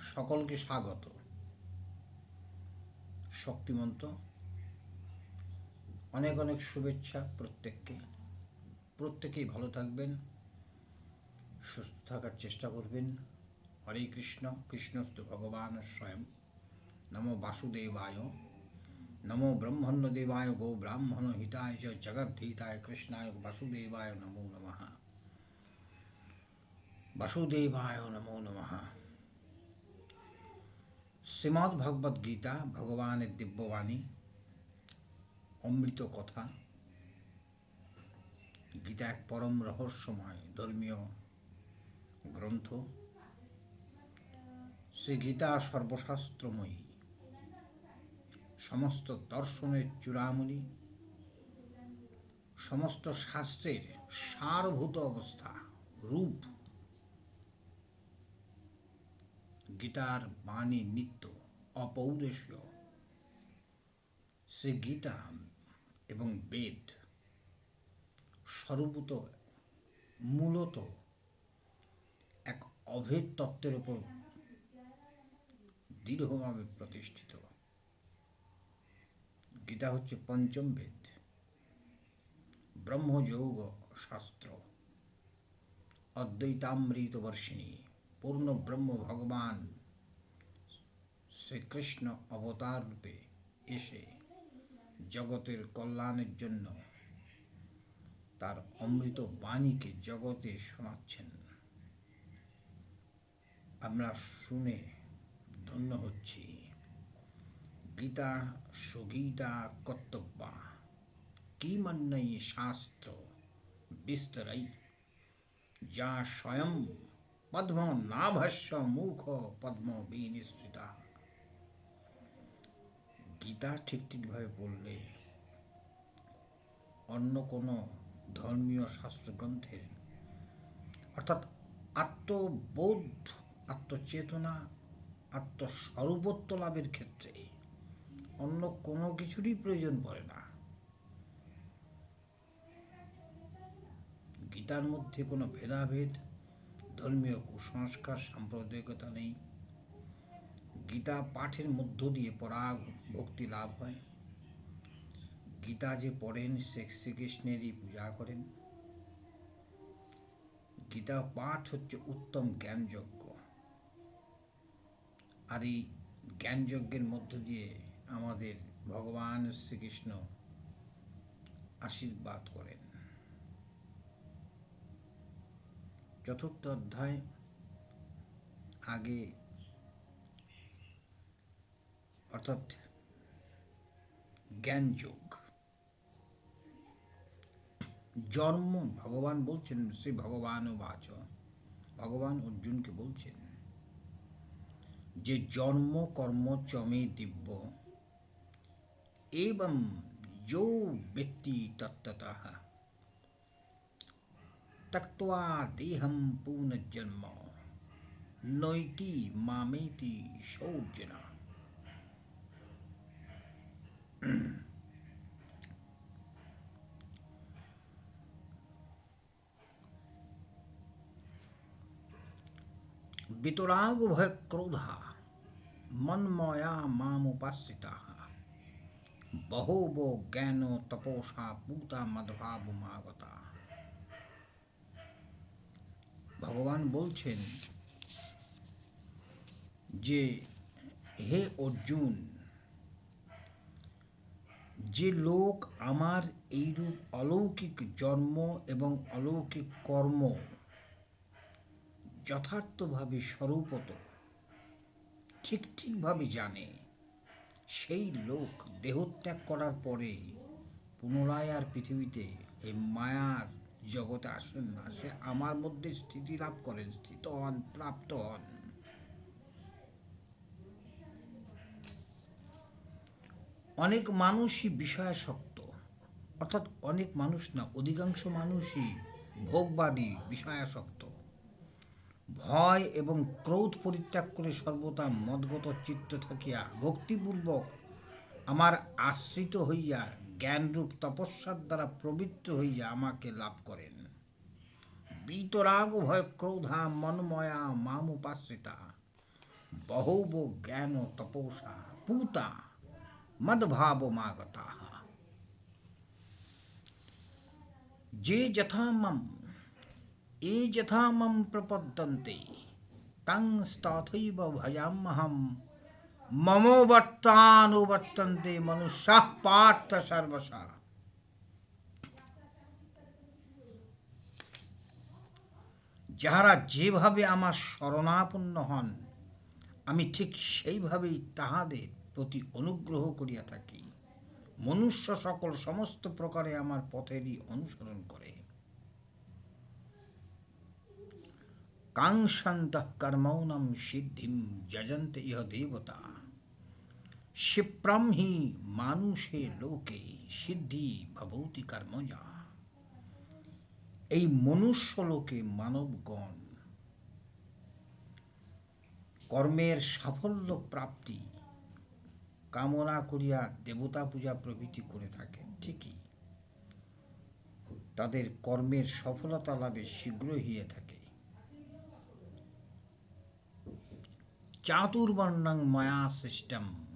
সকলকে স্বাগত। শক্তিমন্ত, অনেক অনেক শুভেচ্ছা প্রত্যেককে। প্রত্যেকেই ভালো থাকবেন, সুস্থ থাকার চেষ্টা করবেন। হরে কৃষ্ণ, কৃষ্ণস্তু ভগবান স্বয়ং। নমো বাসুদেবায়, নমো ব্রহ্মণ্য দেবায় গো ব্রাহ্মণ হিতায়, চ জগদ্ধিতায়, কৃষ্ণায় বাসুদেবায়, নমো নমঃ। বাসুদেবায়, নমো নমঃ। শ্রীমদ্ ভগবদ গীতা, ভগবানের দিব্যবাণী, অমৃত কথা, গীতা এক পরম রহস্যময় ধর্মীয় গ্রন্থ। সে গীতা সর্বশাস্ত্রময়ী। সমস্ত দর্শনের চূড়ামণি। সমস্ত শাস্ত্রের সারভূত অবস্থা, রূপ গীতার বাণী নিত্য অপৌরেশীয় সে গীতা এবং বেদ সর্বত মূলত এক অভেদ তত্ত্বের উপর দৃঢ়ভাবে প্রতিষ্ঠিত। গীতা হচ্ছে পঞ্চম বেদ। ব্রহ্মযোগ শাস্ত্র অদ্বৈতামৃত বর্ষিণী পূর্ণ ব্রহ্ম ভগবান শ্রীকৃষ্ণ অবতার রূপে এসে জগতের কল্যাণের জন্য তার অমৃত বাণীকে জগতে শোনাচ্ছেন আমরা শুনে ধন্য হচ্ছি গীতা সুগীতা কর্তব্যা কি মন্নই শাস্ত্র বিস্তরাই যা স্বয়ং পদ্ম নাভস্য মুখ পদ্ম বিনিশ্চিতা গীতা ঠিক ঠিকভাবে বললে অন্য কোনো ধর্মীয় শাস্ত্রগ্রন্থের অর্থাৎ আত্মবোধ আত্মচেতনা আত্মস্বরূপত্ব লাভের ক্ষেত্রে অন্য কোনো কিছুরই প্রয়োজন পড়ে না। গীতার মধ্যে কোনো ভেদাভেদ ধর্মীয় কুসংস্কার, সাম্প্রদায়িকতা নেই। গীতা পাঠের মধ্য দিয়ে পরাগ ভক্তি লাভ হয়। গীতা যে পড়েন, সে শ্রীকৃষ্ণেরই পূজা করেন। গীতা পাঠ হচ্ছে উত্তম জ্ঞানযজ্ঞ। আর এই জ্ঞানযজ্ঞের মধ্য দিয়ে আমাদের ভগবান শ্রীকৃষ্ণ আশীর্বাদ করেন। চতুর্থ অধ্যায়, আগে অর্থাৎ জ্ঞানযোগ। জন্ম ভগবান বলছেন, শ্রী ভগবান ও বাচ। ভগবান অর্জুনকে বলছেন যে, জন্ম কর্ম চমে দিব্য, এবং যৌ ব্যক্তি তত্ত্বতঃ। त्यक्त्वा देहं पुनर्जन्म नैति मामेति सौर्जन वितराग भय क्रोधा मन्मया मामुपाश्रिता। बहोबो ज्ञानो तपोषा पूता मध्वाबुमागता ভগবান বলছেন যে, হে অর্জুন, যে লোক আমার এইরূপ অলৌকিক জন্ম এবং অলৌকিক কর্ম যথার্থভাবে স্বরূপত, ঠিক ঠিকভাবে জানে, সেই লোক দেহত্যাগ করার পরে পুনরায় আর পৃথিবীতে এই মায়ার জগতে আসেন না। সে আমার মধ্যে স্থিতি লাভ করেন, স্থিত হন, প্রাপ্ত হন। অনেক মানুষই বিষয়াসক্ত। অর্থাৎ অনেক মানুষ না, অধিকাংশ মানুষই ভোগবাদী, বিষয়াসক্ত। ভয় এবং ক্রোধ পরিত্যাগ করে সর্বদা মদগত চিত্ত থাকিয়া, ভক্তিপূর্বক আমার আশ্রিত হইয়া জ্ঞানরূপ তপস্যার দ্বারা প্রবৃত্ত হইয়া আমাকে লাভ করেন। বিতরাগ ভয় ক্রোধা মনময়া মাম উপাশ্রিতা বহব জ্ঞান তপসা পূতা মদ্ভাব মাগতা যে যথা মম, এ যথা মম প্রপদ্যন্তে, তং তথৈব ভজাম্যহম মমোবর্তানুবর্তন্তে মনুষ্যাঃ পার্থ সর্বশা যাহারা যেভাবে আমার শরণাপন্ন হন আমি ঠিক সেইভাবেই তাহাদের প্রতি অনুগ্রহ করিয়া থাকি মনুষ্য সকল সমস্ত প্রকারে আমার পথেরই অনুসরণ করে কাংশান্ত কর্মৌনম সিদ্ধিম যজন্ত ইহ দেবতা ক্ষিপ্রম হি মানুষে লোকে সিদ্ধি ভবতি কর্মজা এই মনুষ্য লোকে মানবগণ কর্মের সাফল্য প্রাপ্তি কামনা করিয়া দেবতা পূজা প্রভৃতি করে থাকেন, ঠিকই। তাদের কর্মের সফলতা লাভে শীঘ্র হইয়া থাকে। চাতুর্বর্ণং মায়া সিস্টেম